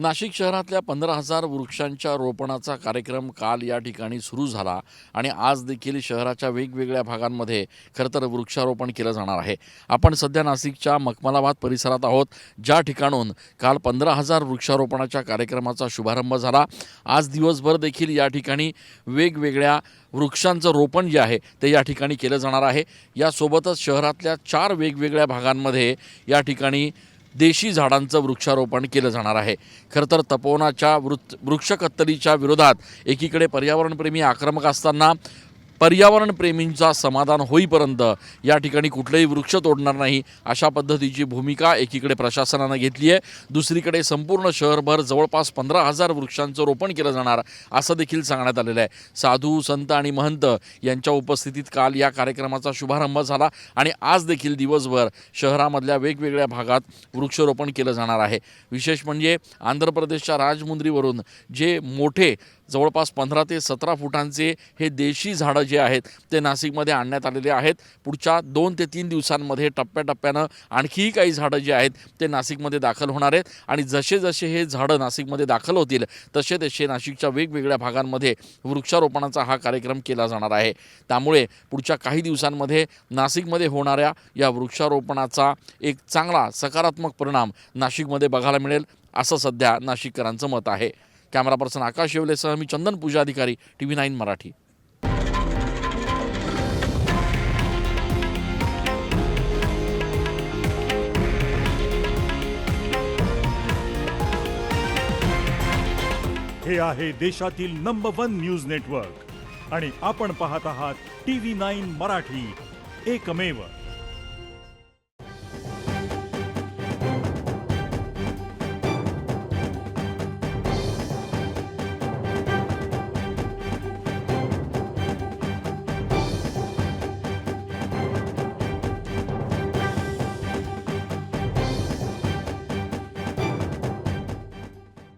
नाशिक शहरातल्या पंधरा हजार वृक्षांच्या रोपणाचा कार्यक्रम काल या ठिकाणी सुरू झाला आणि आज देखील शहराच्या वेगवेगळ्या भागांमध्ये खरं तर वृक्षारोपण केलं जाणार आहे. आपण सध्या नाशिकच्या मखमलाबाद परिसरात आहोत ज्या ठिकाणून काल पंधरा हजार वृक्षारोपणाच्या कार्यक्रमाचा शुभारंभ झाला. आज दिवसभर देखील या ठिकाणी वेगवेगळ्या वृक्षांचं रोपण जे आहे ते या ठिकाणी केलं जाणार आहे. यासोबतच शहरातल्या चार वेगवेगळ्या भागांमध्ये या ठिकाणी देशी झाडांचं वृक्षारोपण केलं जाणार आहे. खरं तर तपोवनाच्या वृत्त वृक्षकत्तलीच्या विरोधात एकीकडे पर्यावरणप्रेमी आक्रमक असताना पर्यावरणप्रेमींचा समाधान होईपर्यंत या ठिकाणी कुठलेही वृक्ष तोडणार नाही अशा पद्धतीची भूमिका एकीकडे प्रशासनानं घेतली आहे. दुसरीकडे संपूर्ण शहरभर जवळपास पंधरा हजार वृक्षांचं रोपण केलं जाणार असं देखील सांगण्यात आलेलं आहे. साधू संत आणि महंत यांच्या उपस्थितीत काल या कार्यक्रमाचा शुभारंभ झाला आणि आज देखील दिवसभर शहरामधल्या वेगवेगळ्या भागात वृक्षारोपण केलं जाणार आहे. विशेष म्हणजे आंध्र प्रदेशच्या राजमुंद्रीवरून जे मोठे जवळपास पंधरा ते सतरा फुटांचे हे देशी झाडं जे आहेत ते नाशिकमध्ये आणण्यात आलेले आहेत. पुढच्या दोन ते तीन दिवसांमध्ये टप्प्याटप्प्यानं आणखीही काही झाडं जे आहेत ते नाशिकमध्ये दाखल होणार आहेत. आणि जसे जसे हे झाडं नाशिकमध्ये दाखल होतील तसे तसे नाशिकच्या वेगवेगळ्या भागांमध्ये वृक्षारोपणाचा हा कार्यक्रम केला जाणार आहे. त्यामुळे पुढच्या काही दिवसांमध्ये नाशिकमध्ये होणाऱ्या या वृक्षारोपणाचा एक चांगला सकारात्मक परिणाम नाशिकमध्ये बघायला मिळेल असं सध्या नाशिककरांचं मत आहे. कॅमेरा पर्सन आकाश येवलेसह मी चंदन पूजा अधिकारी टी व्ही नाईन मराठी. हे आहे देशातील नंबर वन न्यूज नेटवर्क आणि आपण पाहत आहात टी व्ही नाईन मराठी. एकमेव.